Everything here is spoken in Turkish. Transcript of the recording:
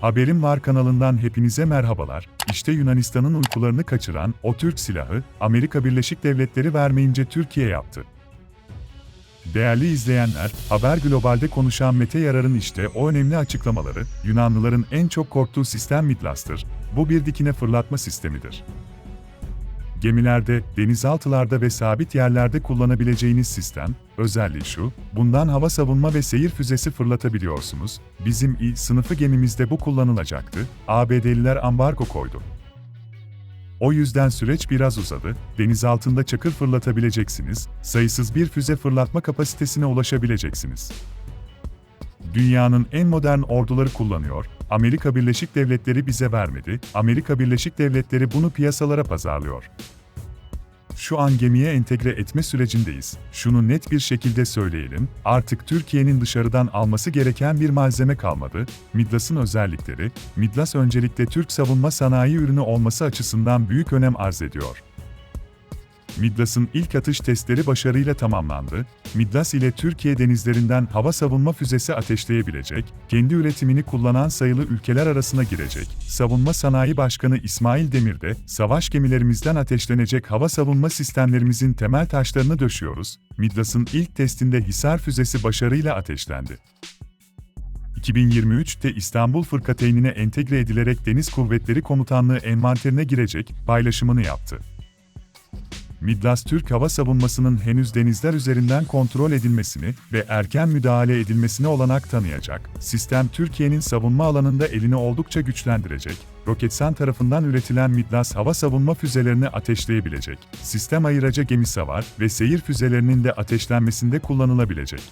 Haberim Var kanalından hepinize merhabalar. İşte Yunanistan'ın uykularını kaçıran o Türk silahı, Amerika Birleşik Devletleri vermeyince Türkiye yaptı. Değerli izleyenler, Haber Global'de konuşan Mete Yarar'ın işte o önemli açıklamaları, Yunanlıların en çok korktuğu sistem Midlas'tır. Bu bir dikine fırlatma sistemidir. Gemilerde, denizaltılarda ve sabit yerlerde kullanabileceğiniz sistem, özelliği şu, bundan hava savunma ve seyir füzesi fırlatabiliyorsunuz. Bizim İ sınıfı gemimizde bu kullanılacaktı, ABD'liler ambargo koydu. O yüzden süreç biraz uzadı, deniz altında çakır fırlatabileceksiniz, sayısız bir füze fırlatma kapasitesine ulaşabileceksiniz. Dünyanın en modern orduları kullanıyor, Amerika Birleşik Devletleri bize vermedi, Amerika Birleşik Devletleri bunu piyasalara pazarlıyor. Şu an gemiye entegre etme sürecindeyiz. Şunu net bir şekilde söyleyelim, artık Türkiye'nin dışarıdan alması gereken bir malzeme kalmadı. Midlas'ın özellikleri, Midlas öncelikle Türk savunma sanayi ürünü olması açısından büyük önem arz ediyor. Midlas'ın ilk atış testleri başarıyla tamamlandı. Midlas ile Türkiye denizlerinden hava savunma füzesi ateşleyebilecek, kendi üretimini kullanan sayılı ülkeler arasına girecek. Savunma Sanayi Başkanı İsmail Demir de, savaş gemilerimizden ateşlenecek hava savunma sistemlerimizin temel taşlarını döşüyoruz. Midlas'ın ilk testinde Hisar füzesi başarıyla ateşlendi. 2023'te İstanbul Fırkateynine entegre edilerek Deniz Kuvvetleri Komutanlığı envanterine girecek, paylaşımını yaptı. Midlas Türk hava savunmasının henüz denizler üzerinden kontrol edilmesini ve erken müdahale edilmesine olanak tanıyacak. Sistem Türkiye'nin savunma alanında elini oldukça güçlendirecek. Roketsan tarafından üretilen Midlas hava savunma füzelerini ateşleyebilecek. Sistem ayırıcı gemi savar ve seyir füzelerinin de ateşlenmesinde kullanılabilecek.